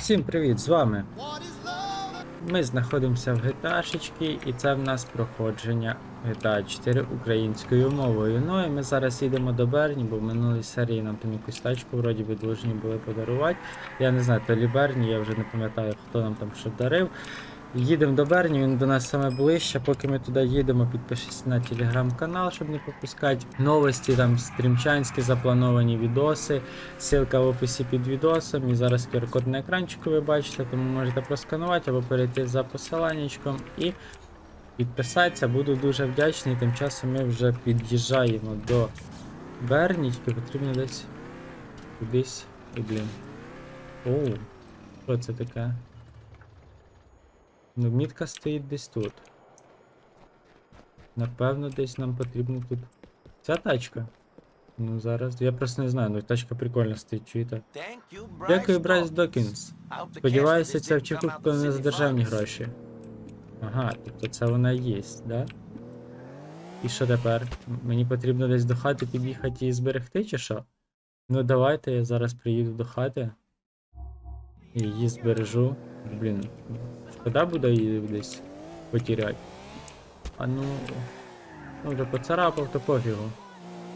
Всім привіт, з вами. Ми знаходимося в GTA і це в нас проходження GTA 4 українською мовою. Ну і ми зараз їдемо до Берні, бо в минулій серії нам там якусь тачку вроді би були подарувати. Я не знаю, то лі Берні, я вже не пам'ятаю, хто нам там що дарив. Їдемо до Берні, він до нас саме ближче. Поки ми туди їдемо, підпишіться на телеграм-канал, щоб не пропускати новості, там стрімчанські заплановані відоси. Ссылка в описі під відосом. І зараз QR-код на екранчику ви бачите, тому можете просканувати або перейти за посиланнячком і підписатися. Буду дуже вдячний. Тим часом ми вже під'їжджаємо до Берні, тільки потрібно десь кудись. Блін. Оу, що це таке? Ну, мітка стоїть десь тут. Напевно, десь нам потрібно тут. Ця тачка. Ну зараз. Я просто не знаю, ну тачка прикольно стоїть, чуєте? Дякую, Брайс Докінс. Сподіваюся, ця купила не за державні гроші. Ага, тобто це вона є, да? І що тепер? Мені потрібно десь до хати під'їхати і зберегти, чи що? Ну давайте я зараз приїду до хати. І її збережу. Блін, шкода буде її десь потеряти. А ну. Ну вже поцарапав, то пофігу.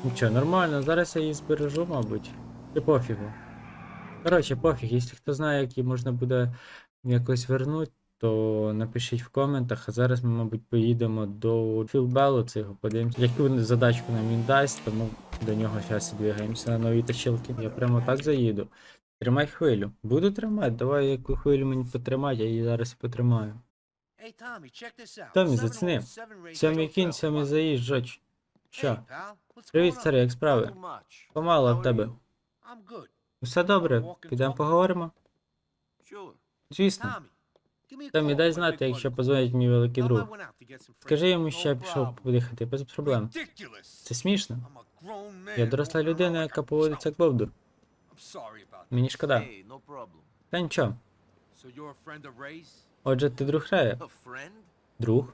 Нічого, нормально, зараз я її збережу, мабуть. І пофігу. Коротше, пофіг, якщо хто знає, як її можна буде якось вернути, то напишіть в коментах. А зараз ми, мабуть, поїдемо до Філбелу цього, подивимося, яку задачку нам він дасть, тому до нього зараз і двигаємося на нові тачилки. Я прямо так заїду. Тримай хвилю. Буду тримати, давай яку хвилю мені потримати, я її зараз потримаю. Томі, заціни. Сьомий кінь, сьомий заїзд. Що? Привіт, старий, як справи? Помало в тебе. Все добре, підемо поговоримо? Звісно. Томі, дай знати, якщо позвонить мій великий друг. Скажи йому, що я пішов подихати, без проблем. Це смішно. Я доросла людина, яка поводиться як бовдур. Мені шкода. Та нічого. Отже, ти друг Рея? Друг?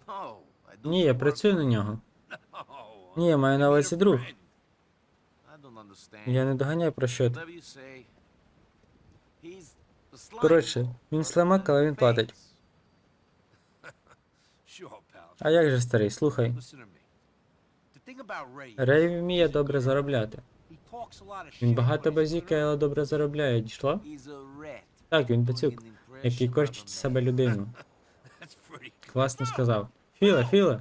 Ні, я працюю на нього. Ні, я маю на увазі друг. Я не доганяю про що ти. Коротше, він слимак, але він платить. А як же старий, слухай. Рей вміє добре заробляти. Він багато базікає, але добре заробляє. Дійшло? Так, він пацюк, який корчить з себе людину. Класно сказав. Філе, Філе,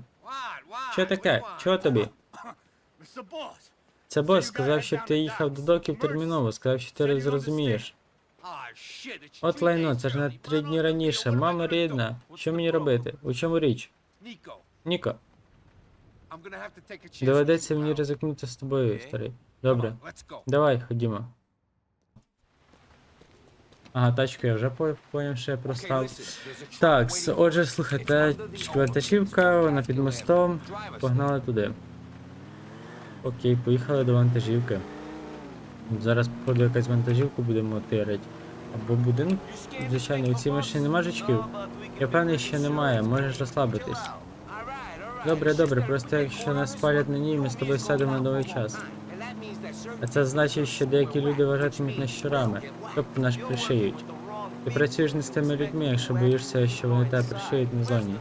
що таке? Чого тобі? Це бос сказав, щоб ти їхав до доків терміново, сказав, що ти зрозумієш. От лайно, це ж на три дні раніше. Мама рідна. Що мені робити? У чому річ? Ніко, доведеться мені ризикнути з тобою, старий. Добре. Давай, ходімо. Ага, тачку я вже поняв, що я простав. Так, отже, слухайте, вантажівка, вона під мостом. Погнали туди. Окей, поїхали до вантажівки. Зараз, походу, якась вантажівку будемо тирити. Або будинок. Звичайно, у цій машині нема жучків. Я певний, що немає, можеш розслабитись. Добре, добре, просто якщо нас спалять на ній, ми з тобою сядемо на новий час. А це значить, що деякі люди вважатимуть нас щурами, тобто нас пришиють. Ти працюєш не з тими людьми, якщо боїшся, що вони тебе пришиють на зоні.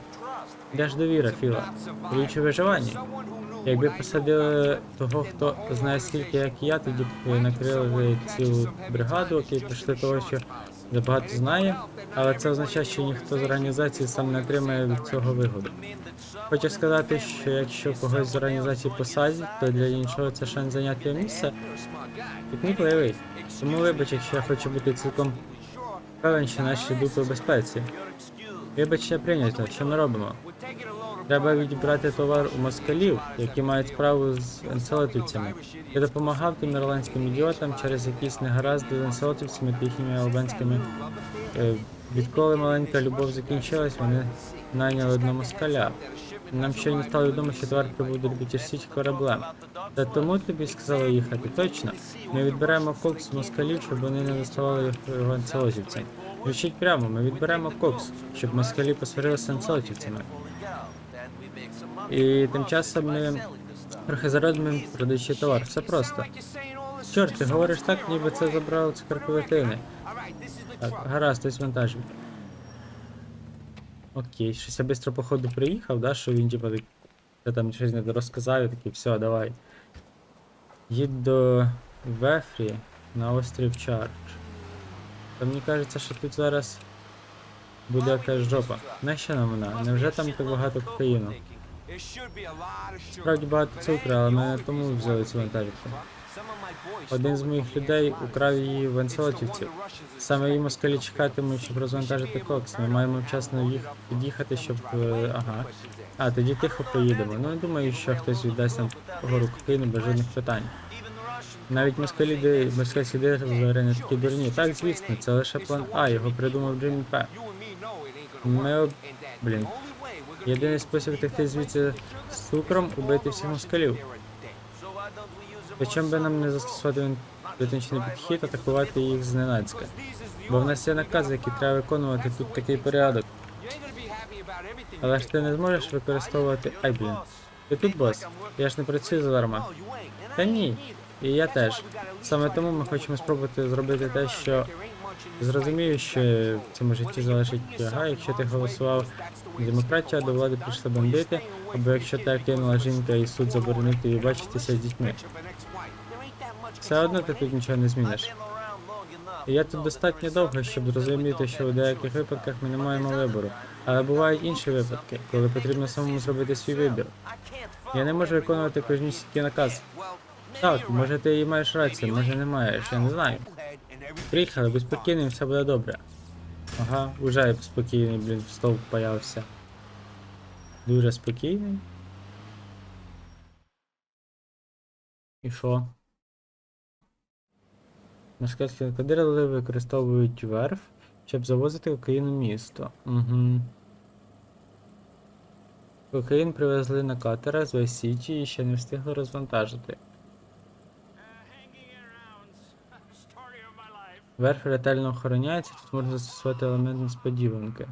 Де ж довіра, Філа? Річ у виживанні. Якби посадили того, хто знає скільки, як я, тоді б накрили цілу бригаду, які прийшли того, що забагато знає, але це означає, що ніхто з організації сам не отримає від цього вигоду. Хочу сказати, що якщо когось з організації посадять, то для іншого це шанс зайняти місце підмітливий. Тому вибач, якщо я хочу бути цілком певен, що наші дупи в безпеці. Вибачте прийнято, що ми робимо? Треба відібрати товар у москалів, які мають справу з енцелотівцями. Я допомагав тим ірландським ідіотам через якісь негаразди з енцелотівцями та їхніми албанськими. Е, відколи маленька любов закінчилась, вони найняли одного москаля. Нам ще не стало відомо, що товар прибуде Бутірсіч кораблем. Та тому тобі сказали їхати точно. Ми відберемо кокс з москалів, щоб вони не доставали його анцелотівцям. Звучить прямо, ми відберемо кокс, щоб москалі посварилися з анцелотівцями. І тим часом ми трохи заробимо, продаючи товар. Все просто. Чорт, ти говориш так, ніби це забрало цукерковитини. Так, гаразд, ось вантажів. Окей, щось я швидко походу приїхав, да, що він типа я там щось не розказав, і такий, все, давай. Їдь до Вефрі на острів Чардж. Та мені кажеться, що тут зараз буде якась жопа. Нащо нам вона? Невже там так багато кокаїну? Справді багато цукру, але ми тому взяли цю вантажівку. Один з моїх людей украв її в анселотівців. Саме її москалі чекатимуть, щоб розвантажити кокс. Ми маємо вчасно їх під'їхати, щоб. е, Ага. А, тоді тихо поїдемо. Ну, думаю, що хтось віддасть нам гору кокаїну без жодних питань. Навіть москалі москальські директори не такі дурні. Так, звісно, це лише план А, його придумав Джиммі П. Ми об... Блін. Єдиний спосіб втекти звідси з цукром убити всіх москалів. Причому би нам не застосувати витончений підхід, атакувати їх зненацька. Бо в нас є накази, які треба виконувати тут такий порядок. Але ж ти не зможеш використовувати. Ай, блін. Ти тут бос? Я ж не працюю задарма. Та ні. І я теж. Саме тому ми хочемо спробувати зробити те, що зрозумію, що в цьому житті залежить ага, якщо ти голосував демократію, до влади прийшли бандити, або якщо тебе кинула жінка і суд заборонив тобі бачитися з дітьми. Все одно ти тут нічого не зміниш. І я тут достатньо довго, щоб зрозуміти, що у деяких випадках ми не маємо вибору. Але бувають інші випадки, коли потрібно самому зробити свій вибір. Я не можу виконувати кожнісінький наказ. Так, може ти і маєш рацію, може не маєш, я не знаю. Приїхали, будь спокійним, все буде добре. Ага, уже спокійний, блін, стовп появився. Дуже спокійний. І що? Москальські наркодилери використовують верф, щоб завозити кокаїн у місто. Угу. Кокаїн привезли на катера з Вайсіті і ще не встигли розвантажити. Верф ретельно охороняється, тут можна застосувати елемент несподіванки.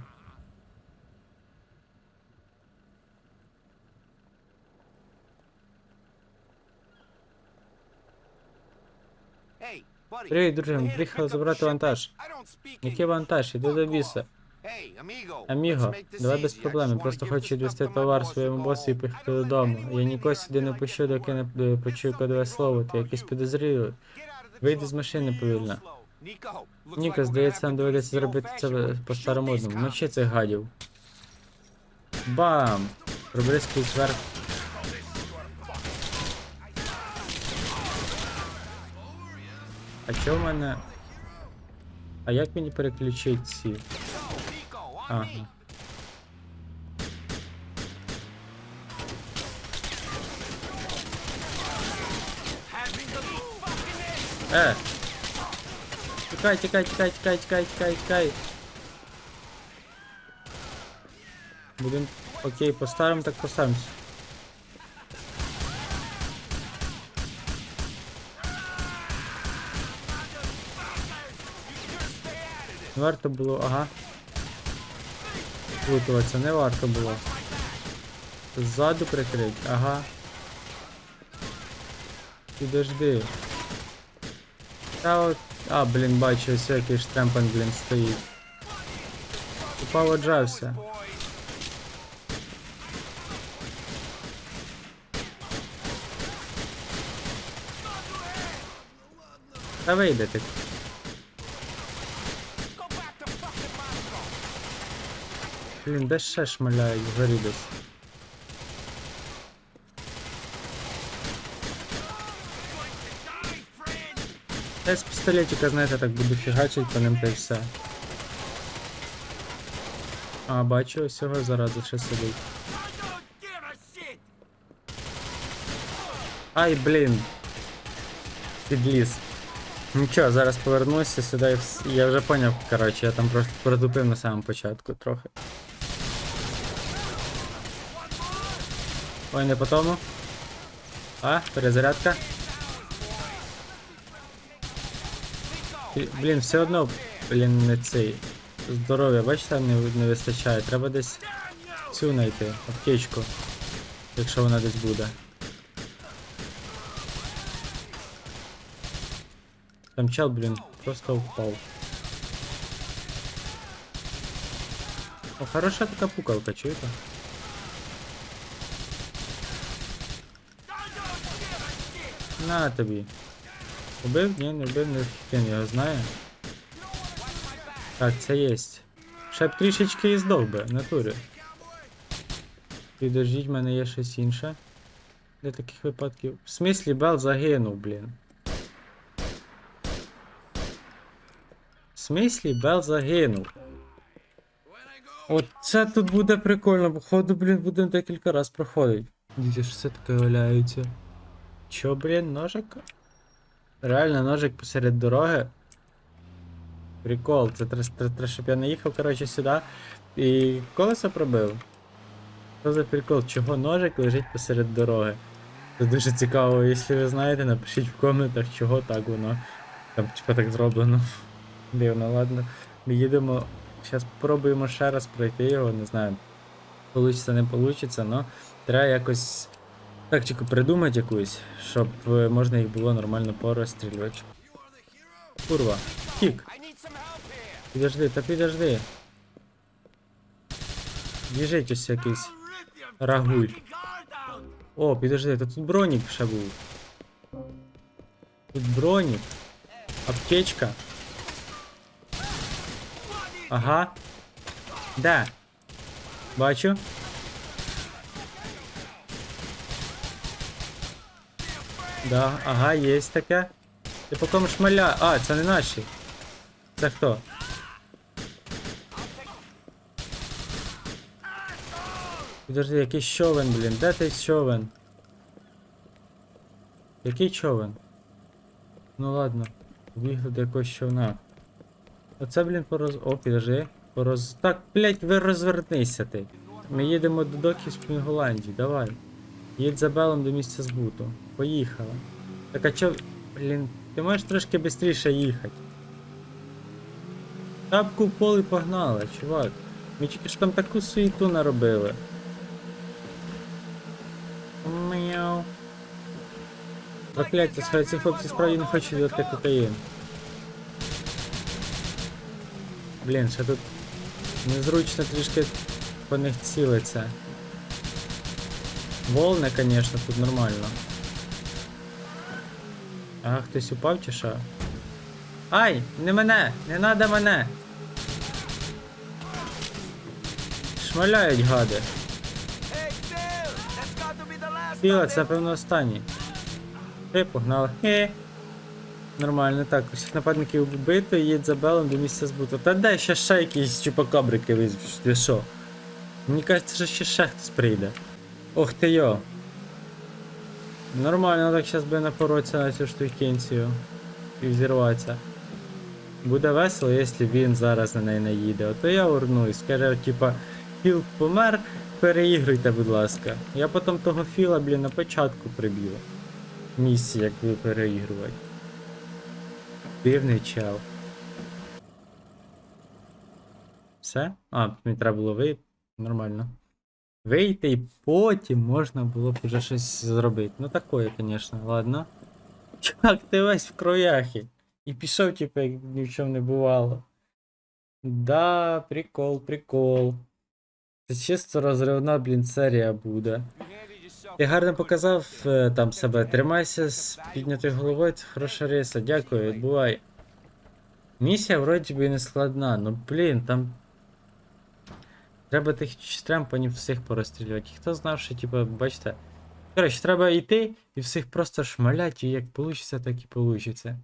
Привіт, друже, ми приїхали забрати вантаж. Який вантаж? Іди до біса. Аміго, давай без проблем. Я просто хочу відвести товар своєму босу і поїхати додому. Я нікого сюди не пущу, доки не почую кодове слово, ти якийсь підозрілий. Вийди з машини повільно. Ніко, здається, нам доведеться зробити це по-старомодному. Мочи цих гадів. Бам! Пробризкуй зверху. А чо в мене. А як мені переключити ці? Ага. Е! Тікай, тікай, тікай, тікай, тікай, тікай, тікай. Будем. Окей, по-старому так по-старому. Варто було, ага. Плутуватися, не варто було. Ззаду прикрить, ага. Підожди. Та от. А, блін, бачу, ось який штремпан, блін, стоїть. Упав оджався. Та вийде ти. Блін, де ще шмаляють вгорі? Я з пістолетика, знаєте, так буду фігачить по ним та й все. А, бачу, ось цього заради ще сидить. Ай, блін. Підліз. Нічого, зараз повернуся сюди і вс- я вже поняв, коротше, я там просто протупив на самому початку трохи. Ой, не по тому. А, перезарядка. Блін, все одно, блін, не цей. Здоров'я, бачите, не, не вистачає. Треба десь цю знайти, аптечку. Якщо вона десь буде. Там чел, блін, просто впав. О, хороша така пукалка, чуєте? На тобі. Убив? Ні, не вбив, не хін його знає. Так, це єсть. Ще б трішечки і здох би, натурі. Підождіть, в мене є щось інше. Для таких випадків. В смислі Бел загинув, блін. В смислі Бел загинув. Оце тут буде прикольно, походу, блін, будемо декілька раз проходити. Дивіться, що це таке валяється. Чо, блін, ножик? Реально ножик посеред дороги. Прикол, це треба, щоб я не їхав, коротше, сюди. І колесо пробив. Що за прикол? Чого ножик лежить посеред дороги? Це дуже цікаво, якщо ви знаєте, напишіть в коментах, чого так воно там типа так зроблено. Дивно, ладно. Ми їдемо. Зараз спробуємо ще раз пройти його, не знаю. Получиться, не получиться, але треба якось тактику придумати якусь, щоб е, можна їх було нормально порозстрілювати. Курва, тік. Підожди, та підожди. Біжить ось якийсь рагуль. О, підожди, та тут бронік ще був. Тут бронік. Аптечка. Ага. Де? Бачу. Да, ага, є таке. Ти по кому шмаля. А, це не наші. Це хто? Підожди, який човен, блін, де той човен? Який човен? Ну ладно, бігли до якогось човна. Оце, блін, пороз... О, підожди. Пороз... Так, блять, ви розвернися ти. Ми їдемо до доків з Голландії, давай. Їдь за Белом до місця збуту. Поїхали. Так а чо. Блін, ти можеш трошки швидше їхати. Тапку в поле погнали, чувак. Ми тільки ж там таку суету наробили. Мяу. Прокляття, схай, ці хлопці справді не хочуть дати кокаїн. Блін, ще тут незручно трішки по них цілиться. Волни, конечно, тут нормально. Ага, хтось упав чи що? Ай! Не мене! Не надо мене! Шмаляють гади. Філа, це певно останній. Хе, погнали. Хе. Нормально, так, усіх нападників вбито, їдь за Белом до місця збуту. Та дай ще ще якісь чупакабрики ти що? Мені кажеться, що ще ще хтось прийде. Ох ти йо. Нормально, так зараз би напоротися на цю штукенцію і взірватися. Буде весело, якщо він зараз на неї наїде. Ото я урну і скаже, типа, Філ помер, переігруйте, будь ласка. Я потім того Філа, блін, на початку приб'ю. Місії, як ви переігрувати. Дивний чел. Все? А, мені треба було вийти. Нормально. Вийти і потім можна було б вже щось зробити. Ну такое, звісно, ладно. Чувак, ти весь в крояхі. І пішов, типу, як ні в чому не бувало. Да, прикол, прикол. Це чисто розривна, блін, серія буде. Ти гарно показав е, там себе. Тримайся з піднятою головою, це хороша риса. Дякую, бувай. Місія вроді би не складна, ну блін, там. Треба тих штремпанів всіх порозстрілювати. Хто знав, що, типу, бачите. Коротше, треба йти і всіх просто шмалять, і як вийде, так і вийде.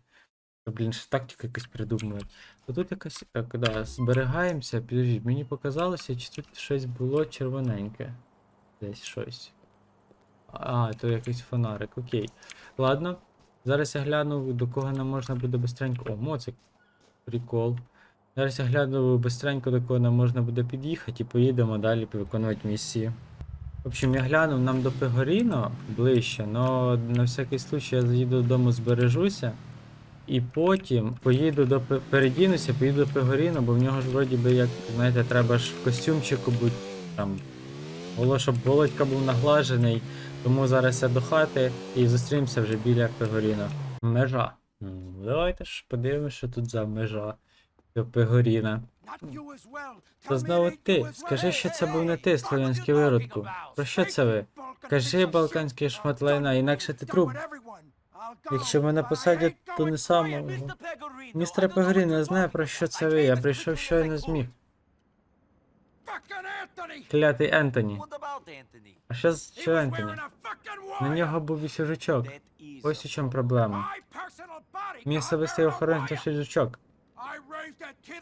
Блін, ще тактику якусь придумувати. То тут якась. Так, да, зберігаємося, підождіть, мені показалося, чи тут щось було червоненьке. Десь щось. А, то якийсь фонарик, окей. Ладно. Зараз я гляну, до кого нам можна буде бистренько. О, моцик. Прикол. Зараз я гляну бистренько, до кого нам можна буде під'їхати і поїдемо далі виконувати місії. В общем, я глянув нам до Пегоріно ближче, але на всякий случай я заїду додому, збережуся. І потім поїду до передінуся, поїду до Пегоріно, бо в нього ж вроді би як, знаєте, треба ж в костюмчику бути там. Було, щоб Володька був наглажений. Тому зараз я до хати і зустрінемося вже біля Пегоріна. Межа. Давайте ж подивимося, що тут за межа Пегоріна. То знову ти. Скажи, що це був не ти, слов'янський виродку. Про що це ви? Кажи, балканський шмат лайна, інакше ти труп. Якщо мене посадять, то не самого. Містер Пегрі не знає, про що це ви. Я прийшов щойно зміг. Клятий Ентоні. А що з що Ентоні? На нього був вісюжачок. Ось у чому проблема. Мій особистий охоронець носить жучок.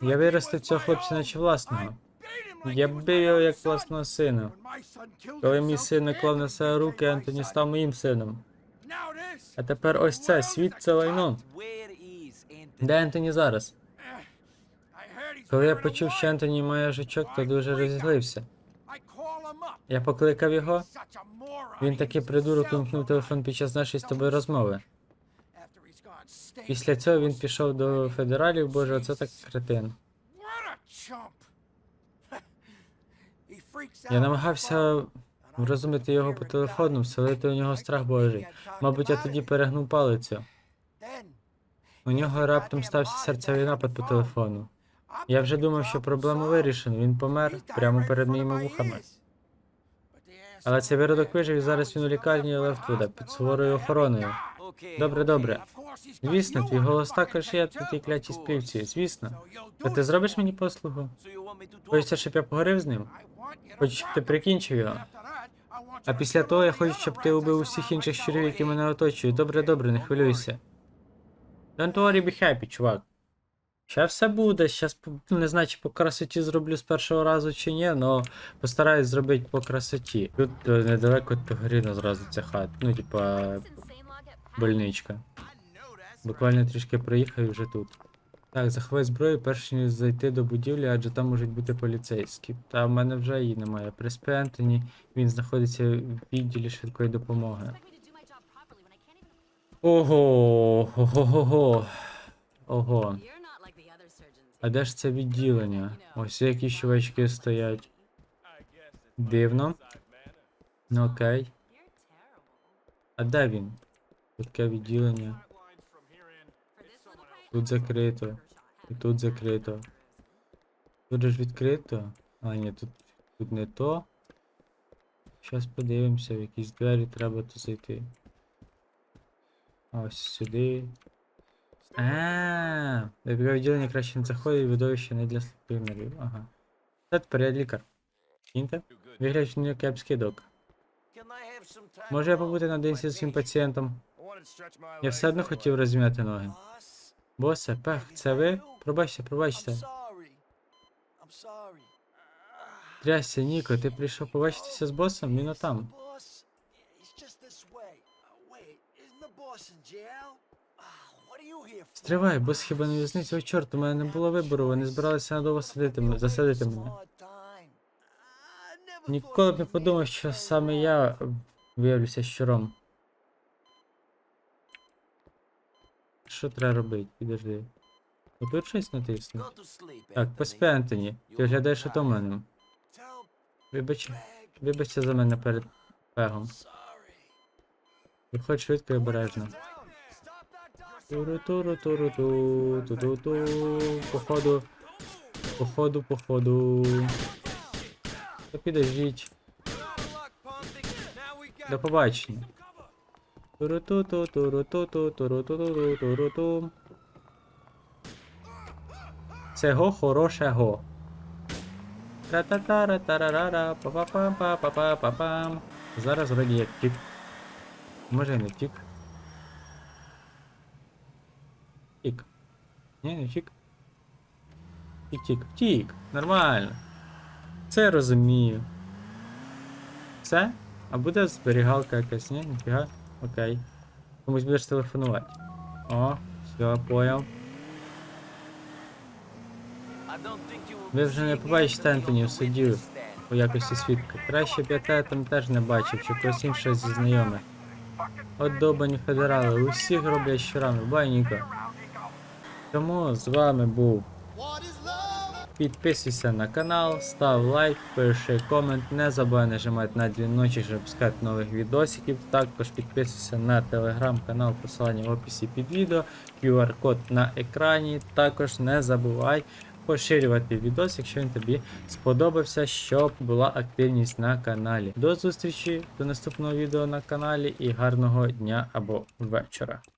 Я виростив цього хлопця наче власного. Я бив його як власного сина. Коли мій син наклав на себе руки, Ентоні став моїм сином. А тепер ось це, світ це лайно. Де Ентоні зараз? Коли я почув, що Ентоні має жучок, то дуже розізлився. Я покликав його. Він такий придурок вимкнув телефон під час нашої з тобою розмови. Після цього він пішов до федералів, боже, оце так кретин. Я намагався врозуміти його по телефону, вселити у нього страх божий. Мабуть, я тоді перегнув палицю. У нього раптом стався серцевий напад по телефону. Я вже думав, що проблему вирішено. Він помер прямо перед моїми вухами. Але цей виродок вижив і зараз він у лікарні Левтвуда під суворою охороною. Добре, добре. Звісно, твій голос також є на тій клятій співці, звісно. Та ти зробиш мені послугу? Хочеться, щоб я поговорив з ним? Хочу, щоб ти прикінчив його. А після того я хочу, щоб ти убив усіх інших щурів, які мене оточують. Добре, добре, не хвилюйся. Don't worry, be happy, чувак. Ще все буде, щас не знаю, чи по красоті зроблю з першого разу чи ні, але постараюсь зробити по красоті. Тут е, недалеко Пегоріна зразу ця хата. Ну, типа, больничка. Буквально трішки проїхав і вже тут. Так, заховай зброю, перш ніж зайти до будівлі, адже там можуть бути поліцейські. Та в мене вже її немає. Приспи Ентоні, він знаходиться в відділі швидкої допомоги. Ого, ого-го. Ого. А де ж це відділення? Ось які чувачки стоять. Дивно. Ну окей. А де він? Таке відділення. Тут закрито. І тут закрито. Тут же ж відкрито. А, ні, тут, тут не то. Щас подивимося, в якісь двері треба тут зайти. А ось сюди. А, до відділення краще не заходить, видовище не для сліпих. Ага. Це тепер я лікар. Кіньте? Вигляд не кепський док. Може я побути наодинці зі своїм пацієнтом? Я все одно хотів розм'яти ноги. Босе, пех, це ви? Пробачте, пробачте. Трясся, Ніко, ти прийшов побачитися з босом? Він отам. Стривай, бос хіба не в'язниця? О, чорт, у мене не було вибору, вони збиралися надовго садити, засадити мене. Ніколи б не подумав, що саме я виявлюся щуром. Що треба робити? Підожди. Отут щось натисну. Так, поспи, Ентоні. Ти виглядаєш утомленим. Вибач, вибачте за мене перед пегом. Виходь швидко і обережно. туру туру туру ту ту ту ту Походу. Походу, походу. Та підождіть. До побачення. Туру-ту-ту, туру-ту-ту, туру-ту-ту, туру-ту. Цього хорошого. Тра-та-та-ра-та-ра-ра, па-па-пам-па-па-па-пам. Зараз вроді як тік. Може не тік. Тік. Ні, не тік. Тік-тік. Тік. Нормально. Це розумію. Все? А буде зберігалка якась, ні? Ніфіга? Окей. Комусь будеш телефонувати. О, все, понял. Ви вже не побачите Ентоні в суді У якості свідка. Краще б я там теж не бачив, чи когось іншого зі знайомих. От добані федерали, усіх роблять щурами, бай Ніко. Тому з вами був. Підписуйся на канал, став лайк, пиши комент, не забувай нажимати на дзвіночок, щоб пускати нових відосиків. Також підписуйся на телеграм-канал, посилання в описі під відео, QR-код на екрані. Також не забувай поширювати відос, якщо він тобі сподобався, щоб була активність на каналі. До зустрічі до наступного відео на каналі і гарного дня або вечора.